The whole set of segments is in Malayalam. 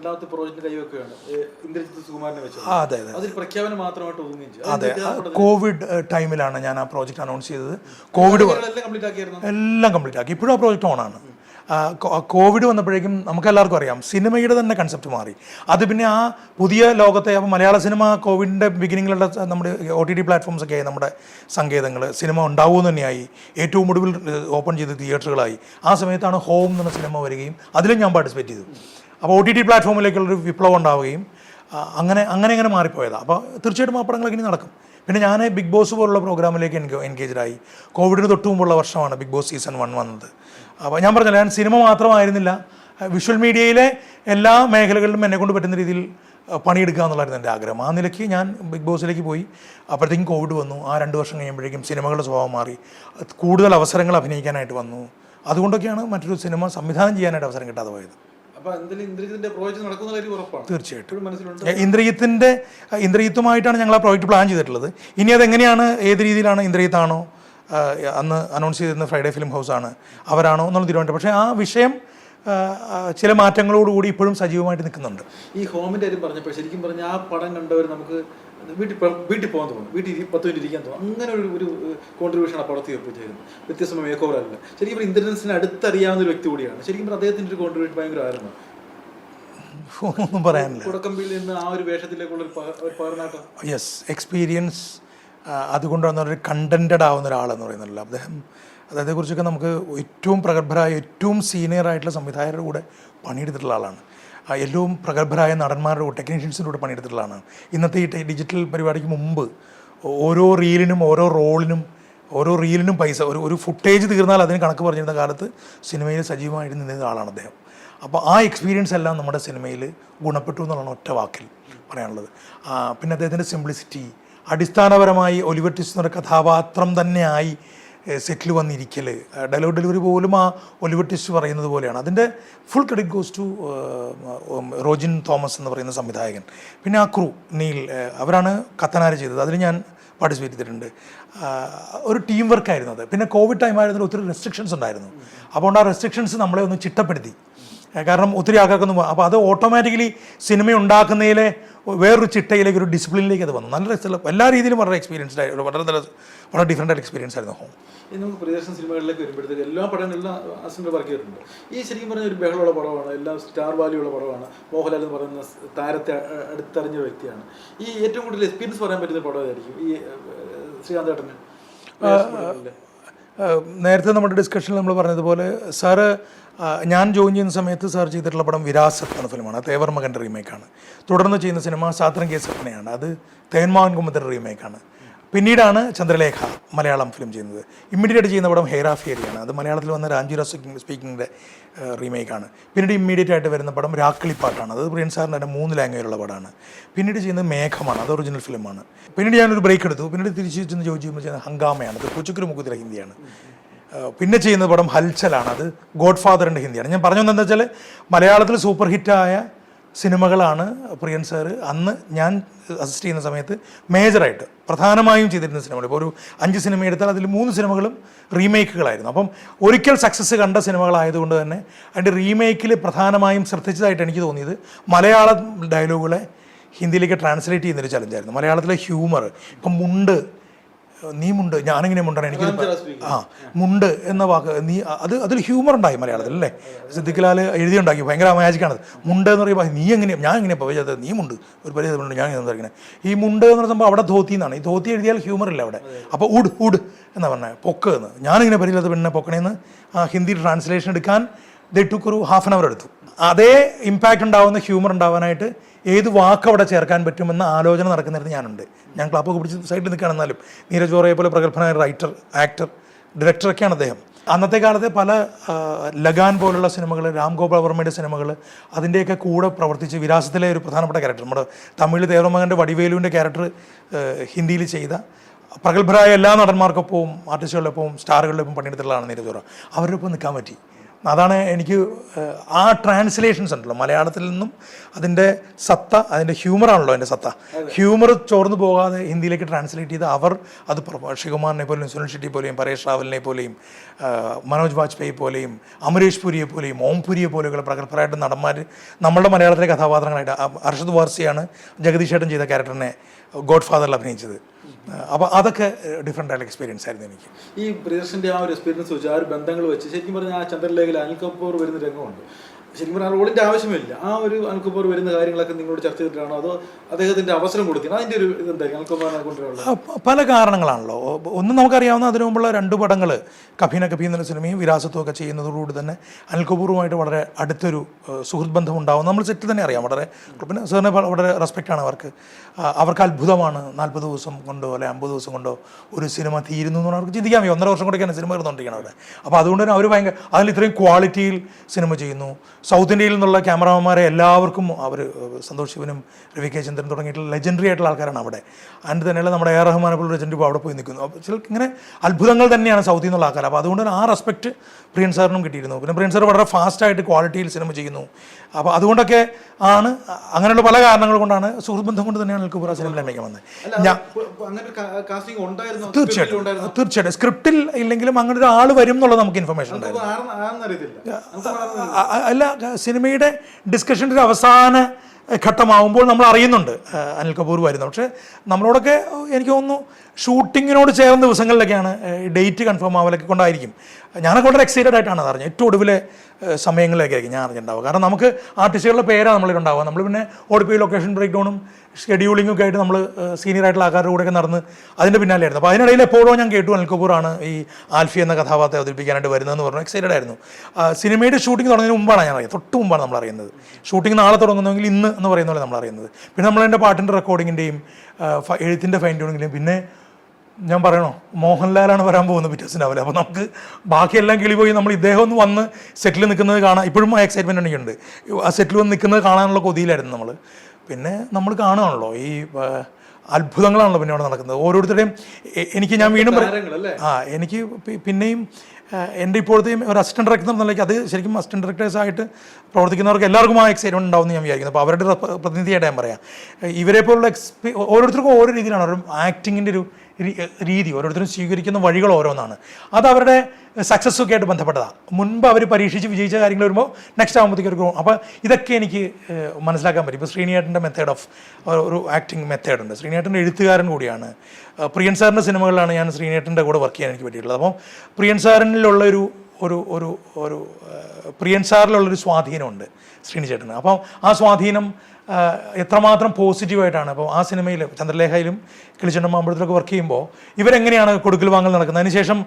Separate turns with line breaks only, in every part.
രണ്ടാമത്തെ പ്രോജക്റ്റ് കൈവെക്കുകയാണ്. ഇന്ദ്രജിത്ത് സുകുമാരനെ വെച്ച്.
ആ അതെ അതെ.
അതിൽ പ്രഖ്യാപനം മാത്രമായിട്ട് ഒതുങ്ങുകയും
അതെ കോവിഡ് ടൈമിലാണ് ഞാൻ ആ പ്രോജക്റ്റ് അനൗൺസ് ചെയ്തത്. കോവിഡ്
എല്ലാം കംപ്ലീറ്റ്
ആക്കി. ഇപ്പോഴും ആ പ്രോജക്റ്റ് ഓൺ ആണ്. കോവിഡ് വന്നപ്പോഴേക്കും നമുക്ക് എല്ലാവർക്കും അറിയാം സിനിമയുടെ തന്നെ കൺസെപ്റ്റ് മാറി. അത് പിന്നെ ആ പുതിയ ലോകത്തെ അപ്പോൾ മലയാള സിനിമ കോവിഡിന്റെ ബിഗിനിങ്ങിലുള്ള നമ്മുടെ ഒ ടി ടി പ്ലാറ്റ്ഫോംസ് ഒക്കെ ആയി നമ്മുടെ സങ്കേതങ്ങൾ സിനിമ ഉണ്ടാവുമെന്ന് തന്നെയായി. ഏറ്റവും ഒടുവിൽ ഓപ്പൺ ചെയ്ത് തിയേറ്ററുകളായി ആ സമയത്താണ് ഹോം എന്ന സിനിമ വരികയും അതിലും ഞാൻ പാർട്ടിസിപ്പേറ്റ് ചെയ്തു. അപ്പോൾ ഒ ടി ടി പ്ലാറ്റ്ഫോമിലേക്കുള്ളൊരു വിപ്ലവം ഉണ്ടാവുകയും അങ്ങനെ അങ്ങനെ അങ്ങനെ മാറിപ്പോയതാണ് അപ്പോൾ തീർച്ചയായിട്ടും ആ പടങ്ങളൊക്കെ ഇനി നടക്കും. പിന്നെ ഞാൻ ബിഗ് ബോസ് പോലുള്ള പ്രോഗ്രാമിലേക്ക് എനിക്ക് എൻഗേജായി കോവിഡിന് തൊട്ട് മുമ്പുള്ള വർഷമാണ് ബിഗ് ബോസ് സീസൺ വൺ വന്നത്. അപ്പോൾ ഞാൻ പറഞ്ഞില്ല ഞാൻ സിനിമ മാത്രമായിരുന്നില്ല. വിഷ്വൽ മീഡിയയിലെ എല്ലാ മേഖലകളിലും എന്നെ കൊണ്ട് പറ്റുന്ന രീതിയിൽ പണിയെടുക്കുക എന്നുള്ളതായിരുന്നു എന്റെ ആഗ്രഹം. ആ നിലയ്ക്ക് ഞാൻ ബിഗ് ബോസിലേക്ക് പോയി. അപ്പോഴത്തേക്കും കോവിഡ് വന്നു. ആ രണ്ട് വർഷം കഴിയുമ്പോഴേക്കും സിനിമകളുടെ സ്വഭാവം മാറി. കൂടുതൽ അവസരങ്ങൾ അഭിനയിക്കാനായിട്ട് വന്നു. അതുകൊണ്ടൊക്കെയാണ് മറ്റൊരു സിനിമ സംവിധാനം ചെയ്യാനായിട്ട് അവസരം കിട്ടാതെ പോയത്.
ഇന്ദ്രജിത്തിന്റെ
തീർച്ചയായിട്ടും. ഇന്ദ്രജിത്തിന്റെ ഇന്ദ്രജിത്തുമായിട്ടാണ് ഞങ്ങൾ ആ പ്രോജക്റ്റ് പ്ലാൻ ചെയ്തിട്ടുള്ളത്. ഇനി അതെങ്ങനെയാണ് ഏത് രീതിയിലാണ് ഇന്ദ്രജിത്താണോ അന്ന് അനൗൺസ് ചെയ്തിരുന്ന ഫ്രൈഡേ ഫിലിം ഹൗസാണ് അവരാണോ എന്നുള്ള തീരുമാനം പക്ഷേ ആ വിഷയം ചില മാറ്റങ്ങളോടുകൂടി ഇപ്പോഴും സജീവമായിട്ട് നിൽക്കുന്നുണ്ട്.
ഈ ഹോമിന്റെ കാര്യം പറഞ്ഞപ്പോൾ ശരിക്കും പറഞ്ഞ ആ പടം കണ്ടവർ നമുക്ക് വീട്ടിൽ വീട്ടിൽ പോകാൻ തോന്നും. വീട്ടിൽ പത്ത് മിനിറ്റ് ഇരിക്കാൻ തോന്നും. അങ്ങനെ ഒരു ഒരു കോൺട്രിബ്യൂഷൻ ആ പടത്തിൽ ഏർപ്പെടുത്തിയിരുന്നു വ്യത്യസ്തമായ മേക്ക് ഓവർ അല്ല ശരിക്കും പറഞ്ഞാൽ ഇന്റലിജൻസിനെ അടുത്തറിയാവുന്ന ഒരു വ്യക്തി കൂടിയാണ്. ശരിക്കും പറഞ്ഞാൽ അദ്ദേഹത്തിന്റെ ഒരു കോൺട്രിബ്യൂഷൻ ഭയങ്കരമായിരുന്നു
ഒന്നും പറയാനില്ല.
കുടക്കമ്പിയിൽ നിന്ന് ആ ഒരു വേഷത്തിലേക്കുള്ള ഒരു പകർന്നാട്ടം.
യെസ് എക്സ്പീരിയൻസ് അതുകൊണ്ടുവന്ന ഒരു കണ്ടന്റഡ് ആവുന്ന ഒരാളെന്ന് പറയുന്നില്ല അദ്ദേഹം അതേക്കുറിച്ചൊക്കെ നമുക്ക് ഏറ്റവും പ്രഗത്ഭരായ ഏറ്റവും സീനിയർ ആയിട്ടുള്ള സംവിധായകരുടെ കൂടെ പണിയെടുത്തിട്ടുള്ള ആളാണ്. ഏറ്റവും പ്രഗത്ഭരായ നടന്മാരുടെ കൂടെ ടെക്നീഷ്യൻസിന്റെ കൂടെ പണിയെടുത്തിട്ടുള്ള ആളാണ്. ഇന്നത്തെ ഈ ഡിജിറ്റൽ പരിപാടിക്ക് മുമ്പ് ഓരോ റീലിനും ഓരോ റോളിനും ഓരോ റീലിനും പൈസ ഒരു ഒരു ഫുട്ടേജ് തീർന്നാൽ അതിന് കണക്ക് പറഞ്ഞിരുന്ന കാലത്ത് സിനിമയിൽ സജീവമായിട്ട് നിന്നിരുന്ന ആളാണ് അദ്ദേഹം. അപ്പോൾ ആ എക്സ്പീരിയൻസ് എല്ലാം നമ്മുടെ സിനിമയിൽ ഗുണപ്പെട്ടു എന്നുള്ളതാണ് ഒറ്റ വാക്കിൽ പറയാനുള്ളത്. പിന്നെ അദ്ദേഹത്തിന്റെ സിംപ്ലിസിറ്റി അടിസ്ഥാനപരമായി ഒലിവർ ട്വിസ്റ്റ് എന്നൊരു കഥാപാത്രം തന്നെയായി സെറ്റിൽ വന്നിരിക്കൽ ഡയലോഗ് ഡെലിവറി പോലും ആ ഒലിവ് ടിസ്റ്റ് പറയുന്നത് പോലെയാണ്. അതിന്റെ full credit goes to Rojin Thomas എന്ന് പറയുന്ന സംവിധായകൻ. പിന്നെ ആ ക്രൂ നീൽ അവരാണ് കത്തനാര് ചെയ്തത്. അതിൽ ഞാൻ പാർട്ടിസിപ്പേറ്റ് ചെയ്തിട്ടുണ്ട്. ഒരു ടീം വർക്കായിരുന്നു അത്. പിന്നെ കോവിഡ് ടൈം ആയിരുന്നു ഒത്തിരി റെസ്ട്രിക്ഷൻസ് ഉണ്ടായിരുന്നു. അപ്പോൾ ആ റെസ്ട്രിക്ഷൻസ് നമ്മളെ ഒന്ന് ചിട്ടപ്പെടുത്തി. കാരണം ഒത്തിരി ആൾക്കാർക്കൊന്നും അപ്പോൾ അത് ഓട്ടോമാറ്റിക്കലി സിനിമ ഉണ്ടാക്കുന്നതിലെ വേറൊരു ചിട്ടയിലേക്ക് ഒരു ഡിസിപ്ലിനിലേക്ക് അത് വന്നു. നല്ല രസമുള്ള എല്ലാ രീതിയിലും വളരെ എക്സ്പീരിയൻസ് ആയിരുന്നു വളരെ നല്ല വളരെ ഡിഫറെന്റ് ആയിട്ട് എക്സ്പീരിയൻസ് ആയിരുന്നു ഹോം
ഇനി നമുക്ക് പ്രിയദർശൻ സിനിമകളിലേക്ക് വരുമ്പോഴത്തേക്ക് എല്ലാ പടങ്ങളിലും അസിന്റെ വർക്ക് ചെയ്തിട്ടുണ്ട്. ഈ ശരിക്കും പറഞ്ഞ ഒരു ബഹളമുള്ള പടമാണ് എല്ലാം സ്റ്റാർ വാല്യൂ ഉള്ള പടമാണ് മോഹൻലാൽ എന്ന് പറയുന്ന താരത്തെ അടുത്തറിഞ്ഞ വ്യക്തിയാണ്. ഈ ഏറ്റവും കൂടുതൽ എക്സ്പീരിയൻസ് പറയാൻ പറ്റുന്ന പടം ഏതായിരിക്കും? ഈ ശ്രീകാന്ത് ഏട്ടന്.
നേരത്തെ നമ്മുടെ ഡിസ്കഷനിൽ നമ്മൾ പറഞ്ഞതുപോലെ സാറ് ഞാൻ ജോയിൻ ചെയ്യുന്ന സമയത്ത് സാർ ചെയ്തിട്ടുള്ള പടം വിരാസത്ത് എന്ന ഫിലിമാണ്. അത് തേവർ മകന്റെ റീമേക്കാണ് തുടർന്ന് ചെയ്യുന്ന സിനിമ സാത്രം കെ സപ്നയാണ്. അത് തേന്മാവൻ കുമ്പത്തിന്റെ റീമേക്കാണ് പിന്നീടാണ് ചന്ദ്രലേഖ മലയാളം ഫിലിം ചെയ്യുന്നത്. ഇമ്മീഡിയറ്റ് ചെയ്യുന്ന പടം ഹെയർ ഓഫ് ഏരിയാണ് അത് മലയാളത്തിൽ വന്ന രാംജീറ സ്പീക്കിങ്ങിന്റെ റീമേക്കാണ് പിന്നീട് ഇമ്മീഡിയറ്റ് ആയിട്ട് വരുന്ന പടം രാക്കിളിപ്പാട്ടാണ് അത് പ്രിയൻ സാറിന്റെ തന്നെ മൂന്ന് ലാംഗ്വേജിലുള്ള പടമാണ്. പിന്നീട് ചെയ്യുന്നത് മേഘമാണ്. അത് ഒറിജിനൽ ഫിലിമാണ് പിന്നീട് ഞാനൊരു ബ്രേക്ക് എടുത്തു. പിന്നീട് തിരിച്ച് ചെന്ന് ജോജി ചെയ്യുന്നത് ഹങ്കാമയാണ് അത് കൊച്ചുക്കുരു മുക്കുതിര ഹിന്ദിയാണ്. പിന്നെ ചെയ്യുന്ന പടം ഹൽച്ചലാണ്. അത് ഗോഡ് ഫാദറിന്റെ ഹിന്ദിയാണ്. ഞാൻ പറഞ്ഞു എന്താ വെച്ചാൽ മലയാളത്തിൽ സൂപ്പർ ഹിറ്റായ സിനിമകളാണ് പ്രിയൻ സാറ് അന്ന് ഞാൻ അസിസ്റ്റ് ചെയ്യുന്ന സമയത്ത് മേജറായിട്ട് പ്രധാനമായും ചെയ്തിരുന്ന സിനിമകൾ. ഇപ്പോൾ ഒരു അഞ്ച് സിനിമ എടുത്താൽ അതിൽ മൂന്ന് സിനിമകളും റീമേക്കുകളായിരുന്നു. അപ്പം ഒരിക്കൽ സക്സസ് കണ്ട സിനിമകളായതുകൊണ്ട് തന്നെ അതിന്റെ റീമേക്കിൽ പ്രധാനമായും ശ്രദ്ധിച്ചതായിട്ട് എനിക്ക് തോന്നിയത് മലയാള ഡയലോഗുകളെ ഹിന്ദിയിലേക്ക് ട്രാൻസ്ലേറ്റ് ചെയ്യുന്നൊരു ചലഞ്ചായിരുന്നു മലയാളത്തിലെ ഹ്യൂമർ ഇപ്പം മുണ്ട് നീ മുണ്ട് ഞാനിങ്ങനെ മുണ്ടാണ്? എനിക്ക് ആ മുണ്ട് എന്ന വാക്ക് നീ അത് അതിൽ ഹ്യൂമർ ഉണ്ടായി മലയാളത്തിൽ അല്ലേ? സിദ്ദിഖ്ലാൽ എഴുതിയുണ്ടാക്കി ഭയങ്കര മാജിക്കാണ് മുണ്ട് എന്ന് പറയുമ്പോൾ നീ എങ്ങനെ ഞാൻ എങ്ങനെ പോയത് നീ മുണ്ട്? ഒരു പരിധി മുണ്ട് ഞാൻ സംസാരിക്കണേ ഈ മുണ്ട് എന്ന് പറയുമ്പോൾ അവിടെ ധോത്തി എന്നാണ്. ഈ ധോത്തി എഴുതിയാൽ ഹ്യൂമർ ഇല്ല അവിടെ. അപ്പോൾ ഉഡ് ഉഡ് എന്നാ പറഞ്ഞത് പൊക്ക് എന്ന്. ഞാനിങ്ങനെ പരിധിയില്ലാത്ത പെണ്ണിനെ പൊക്കണേന്ന്? ആ ഹിന്ദി ട്രാൻസ്ലേഷൻ എടുക്കാൻ ദ ടുക്ക് ഒരു ഹാഫ് ആൻ അവർ എടുത്തു. അതേ ഇമ്പാക്റ്റ് ഉണ്ടാവുന്ന ഹ്യൂമർ ഉണ്ടാവാനായിട്ട് ഏത് വാക്ക് അവിടെ ചേർക്കാൻ പറ്റുമെന്ന ആലോചന നടക്കുന്നിടത്ത് ഞാനുണ്ട്. ഞാൻ ക്ലാപ്പൊക്കെ പിടിച്ച് സൈഡിൽ നിൽക്കുകയാണെന്നാലും നീരജ് വോറയെ പോലെ പ്രഗത്ഭനായ റൈറ്റർ ആക്ടർ ഡയറക്ടറൊക്കെയാണ് അദ്ദേഹം. അന്നത്തെ കാലത്തെ പല ലഗാൻ പോലുള്ള സിനിമകൾ രാം ഗോപാൽ വർമ്മയുടെ സിനിമകൾ അതിന്റെയൊക്കെ കൂടെ പ്രവർത്തിച്ച് വിരാസത്തിലെ ഒരു പ്രധാനപ്പെട്ട ക്യാരക്ടർ നമ്മുടെ തമിഴ് ദേവമകന്റെ വടിവേലുവിന്റെ ക്യാരക്ടർ ഹിന്ദിയിൽ ചെയ്ത പ്രഗത്ഭരായ എല്ലാ നടന്മാർക്കൊപ്പവും ആർട്ടിസ്റ്റുകളിലൊപ്പവും സ്റ്റാറുകളുടെ ഒപ്പം പണിയെടുത്തിട്ടുള്ളതാണ് നീരജ് വോറ അവരുടെ ഒപ്പം നിൽക്കാൻ പറ്റി. അതാണ് എനിക്ക് ആ ട്രാൻസ്ലേഷൻസ് ഉണ്ടല്ലോ. മലയാളത്തിൽ നിന്നും അതിന്റെ സത്ത അതിന്റെ ഹ്യൂമറാണല്ലോ അതിന്റെ സത്ത. ഹ്യൂമർ ചോർന്നു പോകാതെ ഹിന്ദിയിലേക്ക് ട്രാൻസ്ലേറ്റ് ചെയ്ത് അവർ അത് ശിവകുമാറിനെ പോലെയും സുനിൽ ഷെട്ടി പോലെയും പരേഷ് റാവലിനെ പോലെയും മനോജ് വാജ്പേയി പോലെയും അമരീഷ് പുരിയെ പോലെയും ഓം പുരിയെ പോലെയുള്ള പ്രഗത്ഭരായിട്ട് നടന്മാർ നമ്മളുടെ മലയാളത്തിലെ കഥാപാത്രങ്ങളായിട്ട് അർഷദ് വാർസിയാണ് ജഗദീഷ് ഏട്ടൻ ചെയ്ത ക്യാരക്ടറിനെ ഗോഡ് ഫാദറിൽ അഭിനയിച്ചത്. അപ്പോൾ അതൊക്കെ ഡിഫറെന്റ് ആയിട്ടുള്ള എക്സ്പീരിയൻസ് ആയിരുന്നു എനിക്ക്.
ഈ പ്രിയദർശന്റെ ആ ഒരു എക്സ്പീരിയൻസ് വെച്ച് ആ ഒരു ബന്ധങ്ങൾ വെച്ച് ശരിക്കും പറഞ്ഞാൽ ആ ചന്ദ്രലേഖയിൽ അനിൽ കപൂർ വരുന്ന രംഗമുണ്ട്. ശരിക്കും പറഞ്ഞാൽ റോളിന്റെ ആവശ്യമില്ല. ആ ഒരു അനിൽ വരുന്ന കാര്യങ്ങളൊക്കെ നിങ്ങളോട് ചർച്ച ചെയ്തിട്ടാണോ അതോ അദ്ദേഹത്തിന്റെ അവസരം കൊടുക്കണം അതിന്റെ ഒരു ഇതെന്തായിരിക്കും? അനിൽ കപൂറിനെ കൊണ്ടുവരാനുള്ള
പല കാരണങ്ങളാണല്ലോ. ഒന്നും നമുക്കറിയാവുന്ന അതിനു മുമ്പുള്ള രണ്ട് പടങ്ങൾ കഫീന കഫീ എന്ന സിനിമയും വിരാസത്തും ഒക്കെ ചെയ്യുന്നതോടുകൂടി തന്നെ അനിൽകപൂറുമായിട്ട് വളരെ അടുത്തൊരു സുഹൃത്ത് ബന്ധം ഉണ്ടാവും നമ്മൾ സെറ്റ് തന്നെ അറിയാം. വളരെ പിന്നെ സാറിന് വളരെ റെസ്പെക്റ്റാണ് അവർക്ക്. അവർക്ക് അത്ഭുതമാണ് നാൽപ്പത് ദിവസം കൊണ്ടോ അല്ലെ അമ്പത് ദിവസം കൊണ്ടോ ഒരു സിനിമ തീരുന്നു എന്ന് പറഞ്ഞാൽ അവർക്ക് ചിന്തിക്കാൻ ഒന്നര വർഷം കൂടെയൊക്കെയാണ് സിനിമ ഇരുന്നുകൊണ്ടിരിക്കുന്നത് അവിടെ അപ്പോൾ അതുകൊണ്ട് തന്നെ അവർ ഭയങ്കര അതിൽ ഇത്രയും ക്വാളിറ്റിയിൽ സിനിമ ചെയ്യുന്നു. സൗത്ത് ഇന്ത്യയിൽ നിന്നുള്ള ക്യാമറാമാരെ എല്ലാവർക്കും അവർ സന്തോഷ് ശിവനും രവി കെ ചന്ദ്രൻ തുടങ്ങിയിട്ടുള്ള ലെജൻഡറി ആയിട്ടുള്ള ആൾക്കാരാണ് അവിടെ. അതിന്റെ തന്നെയുള്ള നമ്മുടെ എ റഹ്മാനെ പോലുള്ള ലെജൻഡ് ഇപ്പോൾ അവിടെ പോയി നിൽക്കുന്നു. അപ്പോൾ ചില ഇങ്ങനെ അത്ഭുതങ്ങൾ തന്നെയാണ് സൗത്തിൽ നിന്നുള്ള ആൾക്കാർ. അപ്പോൾ അതുകൊണ്ട് തന്നെ ആ റെസ്പെക്ട് പ്രിയൻ സാറിനും കിട്ടിയിരുന്നു. പിന്നെ പ്രിയൻ സാർ വളരെ ഫാസ്റ്റായിട്ട് ക്വാളിറ്റിയിൽ സിനിമ ചെയ്യുന്നു. അപ്പോൾ അതുകൊണ്ടൊക്കെ ആണ് അങ്ങനെയുള്ള പല കാരണങ്ങൾ കൊണ്ടാണ് സുഹൃത്ത് ബന്ധം കൊണ്ട് തന്നെയാണ് എനിക്ക് സിനിമയിലേക്ക് വന്നത്.
ഞാൻ
തീർച്ചയായിട്ടും. തീർച്ചയായിട്ടും. സ്ക്രിപ്റ്റിൽ ഇല്ലെങ്കിലും അങ്ങനെ ഒരാൾ വരും എന്നുള്ളത് നമുക്ക് ഇൻഫർമേഷൻ ഉണ്ടായിരുന്നു. അല്ല സിനിമയുടെ ഡിസ്കഷന്റെ അവസാന ഘട്ടമാവുമ്പോൾ നമ്മൾ അറിയുന്നുണ്ട് അനിൽ കപൂർ വരുന്നത്. പക്ഷേ നമ്മളോടൊക്കെ എനിക്ക് തോന്നുന്നു ഷൂട്ടിങ്ങിനോട് ചേർന്ന ദിവസങ്ങളിലൊക്കെയാണ് ഡേറ്റ് കൺഫേം ആവലൊക്കെ കൊണ്ടായിരിക്കും. ഞാനൊക്കെ വളരെ എക്സൈറ്റഡ് ആയിട്ടാണ് അറിഞ്ഞത്. ഏറ്റവും ഒടുവിലെ സമയങ്ങളിലൊക്കെ ആയിരിക്കും ഞാൻ അറിഞ്ഞിട്ടുണ്ടാവുക. കാരണം നമുക്ക് ആർട്ടിസ്റ്റുകളുടെ പേരാണ് നമ്മളിലുണ്ടാവുക നമ്മൾ പിന്നെ ഓടിപ്പോയി ലൊക്കേഷൻ ബ്രേക്ക് ഡൗണും ഷെഡ്യൂളിങ്ങും ഒക്കെ ആയിട്ട് നമ്മൾ സീനിയർ ആയിട്ടുള്ള ആൾക്കാരുടെ കൂടെയൊക്കെ നടന്ന് അതിന്റെ പിന്നാലെയായിരുന്നു. അപ്പോൾ അതിനിടയിൽ എപ്പോഴോ ഞാൻ കേട്ടു അനിൽ കപൂറാണ് ഈ ആൽഫി എന്ന കഥാപാത്രം അവതരിപ്പിക്കാനായിട്ട് വരുന്നതെന്ന് പറഞ്ഞു. എക്സൈറ്റഡ് ആയിരുന്നു. സിനിമയുടെ ഷൂട്ടിംഗ് തുടങ്ങുന്നതിന് മുമ്പാണ് ഞാൻ അറിയുന്നത്. തൊട്ട് മുമ്പാണ് നമ്മൾ അറിയുന്നത്. ഷൂട്ടിംഗ് നാളെ തുടങ്ങുന്നെങ്കിൽ ഇന്ന് എന്ന് പറയുന്ന പോലെ നമ്മൾ അറിയുന്നത് പിന്നെ നമ്മൾ എന്റെ പാട്ടിന്റെ റെക്കോർഡിങ്ങിന്റെയും എഴുത്തിന്റെ ഫൈൻ ട്യൂണിങ്ങിന്റെയും പിന്നെ ഞാൻ പറയണോ മോഹൻലാലാണ് വരാൻ പോകുന്നത് പിറ്റേ ദിവസം അപ്പോൾ നമുക്ക് ബാക്കിയെല്ലാം കിളി പോയി നമ്മൾ ഇദ്ദേഹം ഒന്ന് വന്ന് സെറ്റിൽ നിൽക്കുന്നത് കാണാൻ ഇപ്പോഴും ആ എക്സൈറ്റ്മെന്റ് എനിക്കുണ്ട്. ആ സെറ്റിൽ വന്ന് നിൽക്കുന്നത് കാണാനുള്ള കൊതിയിലായിരുന്നു നമ്മൾ. പിന്നെ നമ്മൾ കാണുകയാണല്ലോ ഈ അത്ഭുതങ്ങളാണല്ലോ പിന്നെ അവിടെ നടക്കുന്നത്. ഓരോരുത്തരുടെയും എനിക്ക് ഞാൻ വീണ്ടും ആ എനിക്ക് പിന്നെയും എന്റെ ഇപ്പോഴത്തെയും ഒരു അസിസ്റ്റന്റ് ഡയറക്ടർ എന്നുള്ളത് അത് ശരിക്കും അസിസ്റ്റന്റ് ഡയറക്ടേഴ്സ് ആയിട്ട് പ്രവർത്തിക്കുന്നവർക്ക് എല്ലാവർക്കും ആ എക്സൈറ്റ്മെന്റ് ഉണ്ടാവും എന്ന് ഞാൻ വിചാരിക്കുന്നു. അപ്പോൾ അവരുടെ പ്രതിനിധിയായിട്ട് ഞാൻ പറയാം. ഇവരെ പോലുള്ള എക്സ്പീ ഓരോരുത്തർക്കും ഓരോ രീതിയിലാണ് ഒരു ആക്ടിങ്ങിന്റെ ഒരു രീതി. ഓരോരുത്തരും സ്വീകരിക്കുന്ന വഴികൾ ഓരോന്നാണ്. അത് അവരുടെ സക്സസ് ഒക്കെ ആയിട്ട് ബന്ധപ്പെട്ടതാണ് മുൻപ് അവർ പരീക്ഷിച്ച് വിജയിച്ച കാര്യങ്ങൾ വരുമ്പോൾ നെക്സ്റ്റ് ആകുമ്പോഴത്തേക്കും അപ്പോൾ ഇതൊക്കെ എനിക്ക് മനസ്സിലാക്കാൻ പറ്റും. ഇപ്പോൾ ശ്രീനിയേട്ടന്റെ മെത്തേഡ് ഓഫ് ഒരു ആക്ടിങ് മെത്തേഡ് ഉണ്ട്. ശ്രീനിയേട്ടന്റെ എഴുത്തുകാരൻ കൂടിയാണ്. പ്രിയൻ സാറിന്റെ സിനിമകളിലാണ് ഞാൻ ശ്രീനേട്ടന്റെ കൂടെ വർക്ക് ചെയ്യാൻ എനിക്ക് പറ്റിയിട്ടുള്ളത്. അപ്പം പ്രിയൻ സാറിനുള്ള ഒരു ഒരു ഒരു ഒരു പ്രിയൻ സാറിലുള്ളൊരു സ്വാധീനമുണ്ട് ശ്രീനിചേട്ടന്. അപ്പം ആ സ്വാധീനം എത്രമാത്രം പോസിറ്റീവായിട്ടാണ്. അപ്പോൾ ആ സിനിമയിൽ ചന്ദ്രലേഖയിലും കിളിച്ചണ്ടം മാമ്പഴത്തിലൊക്കെ വർക്ക് ചെയ്യുമ്പോൾ ഇവരെങ്ങനെയാണ് കൊടുക്കൽ വാങ്ങൽ നടക്കുന്നത്? അതിനുശേഷം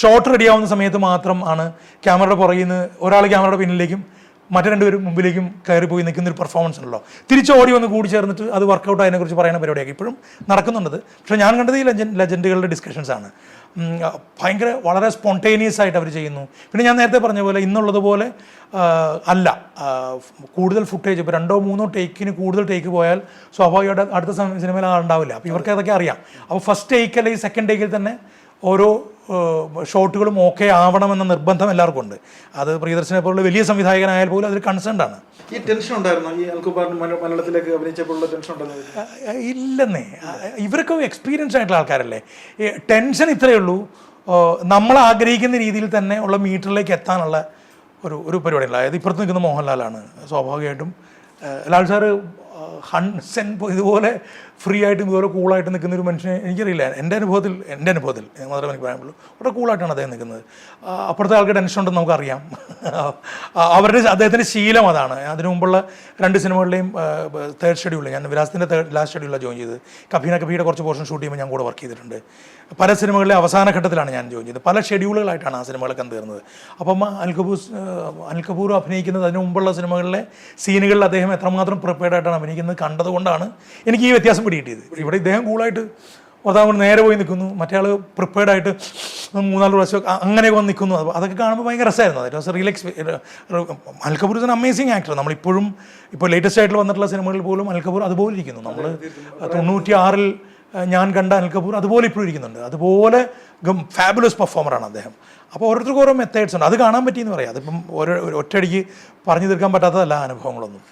ഷോട്ട് റെഡിയാവുന്ന സമയത്ത് മാത്രം ആണ് ക്യാമറയുടെ പുറകിൽ നിന്ന് ഒരാൾ ക്യാമറയുടെ പിന്നിലേക്കും മറ്റു രണ്ടുപേരും മുമ്പിലേക്കും കയറി പോയി നിൽക്കുന്ന ഒരു പെർഫോമൻസ് ഉണ്ടല്ലോ. തിരിച്ച് ഓടി വന്ന് കൂടി ചേർന്നിട്ട് അത് വർക്കൗട്ട് അതിനെക്കുറിച്ച് പറയുന്ന പരിപാടിയൊക്കെ ഇപ്പോഴും നടക്കുന്നുണ്ട്. പക്ഷേ ഞാൻ കണ്ടത് ഈ ലെജൻ ലെജൻഡുകളുടെ ഡിസ്കഷൻസ് ആണ്. ഭയങ്കര വളരെ സ്പോണ്ടേനിയസ് ആയിട്ട് അവർ ചെയ്യുന്നു. പിന്നെ ഞാൻ നേരത്തെ പറഞ്ഞ പോലെ ഇന്നുള്ളതുപോലെ അല്ല. കൂടുതൽ ഫുട്ടേജ് ഇപ്പോൾ രണ്ടോ മൂന്നോ ടേക്കിന് കൂടുതൽ ടേക്ക് പോയാൽ സ്വാഭാവികമായിട്ട് അടുത്ത സിനിമയിൽ ആളുണ്ടാവില്ല. അപ്പോൾ ഇവർക്ക് അതൊക്കെ അറിയാം. അപ്പോൾ ഫസ്റ്റ് ടേക്ക് അല്ലെങ്കിൽ സെക്കൻഡ് ടേക്കിൽ തന്നെ ഓരോ ഷോട്ടുകളും ഓക്കെ ആവണമെന്ന നിർബന്ധം എല്ലാവർക്കും ഉണ്ട്. അത് പ്രിയദർശനെ പോലുള്ള വലിയ സംവിധായകനായാൽ പോലും അതിൽ കൺസേൺ ആണ്.
ഈ ടെൻഷൻ ഉണ്ടായിരുന്നു? ഈ അൽക്കുബാറിന് മലയാളത്തിലേക്ക് അഭിനയിച്ചപ്പോഴുള്ള ടെൻഷൻ ഉണ്ടായിരുന്നു
ഇല്ലെന്നേ. ഇവരൊക്കെ എക്സ്പീരിയൻസ് ആയിട്ടുള്ള ആൾക്കാരല്ലേ. ടെൻഷൻ ഇത്രയേ ഉള്ളൂ. നമ്മൾ ആഗ്രഹിക്കുന്ന രീതിയിൽ തന്നെ ഉള്ള മീറ്ററിലേക്ക് എത്താനുള്ള ഒരു ഒരു പരിപാടിയല്ല അതായത് ഇപ്പുറത്ത് നിൽക്കുന്ന മോഹൻലാലാണ് സ്വാഭാവികമായിട്ടും. ലാൽ സാറ് ഹൺസെൻ ഇതുപോലെ ഫ്രീ ആയിട്ടും ഇതുപോലെ കൂളായിട്ട് നിൽക്കുന്ന ഒരു മനുഷ്യനെ എനിക്കറിയില്ല. എന്റെ അനുഭവത്തിൽ എന്റെ അനുഭവത്തിൽ മാത്രമേ എനിക്ക് പറയാൻ പറ്റുള്ളൂ വളരെ കൂളായിട്ടാണ് അദ്ദേഹം നിൽക്കുന്നത്. അപ്പുറത്തെ ആൾക്ക് ടെൻഷൻ ഉണ്ടെന്ന് നമുക്കറിയാം. അവരുടെ അദ്ദേഹത്തിന്റെ ശീലം അതാണ്. അതിനു മുമ്പുള്ള രണ്ട് സിനിമകളിലെയും തേർഡ് ഷെഡ്യൂളിൽ ഞാൻ വിലാസത്തിന്റെ തേർഡ് ലാസ്റ്റ് ഷെഡ്യൂളിലാണ് ജോയിൻ ചെയ്തത്. കഫീന കഭീയുടെ കുറച്ച് പോർഷൻ ഷൂട്ട് ചെയ്യുമ്പോൾ ഞാൻ കൂടെ വർക്ക് ചെയ്തിട്ടുണ്ട്. പല സിനിമകളിലെ അവസാന ഘട്ടത്തിലാണ് ഞാൻ ജോയിൻ ചെയ്തത്. പല ഷെഡ്യൂളുകളായിട്ടാണ് ആ സിനിമകളൊക്കെ തീർന്നത്. അപ്പം അനിൽ കപൂർ അനിൽ കപൂർ അഭിനയിക്കുന്നത് അതിന് മുമ്പുള്ള സിനിമകളിലെ സീനുകളിൽ അദ്ദേഹം എത്രമാത്രം പ്രിപ്പയർഡ് ആയിട്ടാണ് അഭിനയിക്കുന്നത് കണ്ടതുകൊണ്ടാണ് എനിക്ക് ഈ വ്യത്യാസം പിടികിട്ടിയത്. ഇവിടെ ഇദ്ദേഹം കൂളായിട്ട് ഒരാൾ നേരെ പോയി നിൽക്കുന്നു. മറ്റേ പ്രിപ്പയർഡ് ആയിട്ട് മൂന്നാൽ പ്രാവശ്യം അങ്ങനെ വന്ന് നിൽക്കുന്നു. അത് അതൊക്കെ കാണുമ്പോൾ ഭയങ്കര രസമായിരുന്നു. അത് വാസ് റിയൽ എക്സ്പീ അൽ കപൂർ ഇസ് അമേസിങ് ആക്ടർ നമ്മളിപ്പോഴും ഇപ്പോൾ ലേറ്റസ്റ്റ് ആയിട്ട് വന്നിട്ടുള്ള സിനിമകളിൽ പോലും അൽ കപൂർ അതുപോലെ ഇരിക്കുന്നു. നമ്മൾ തൊണ്ണൂറ്റി ആറിൽ ഞാൻ കണ്ട അനിൽ കപൂർ അതുപോലെ ഇപ്പോഴും ഇരിക്കുന്നുണ്ട്. അതുപോലെ ഫാബുലസ് പെർഫോമറാണ് അദ്ദേഹം. അപ്പോൾ ഓരോരുത്തർക്കും ഓരോ മെത്തേഡ്സ് ഉണ്ട്. അത് കാണാൻ പറ്റിയെന്ന് പറയാം. അതിപ്പം ഓരോ ഒറ്റയടിക്ക് പറഞ്ഞു തീർക്കാൻ പറ്റാത്തതല്ല അനുഭവങ്ങളൊന്നും.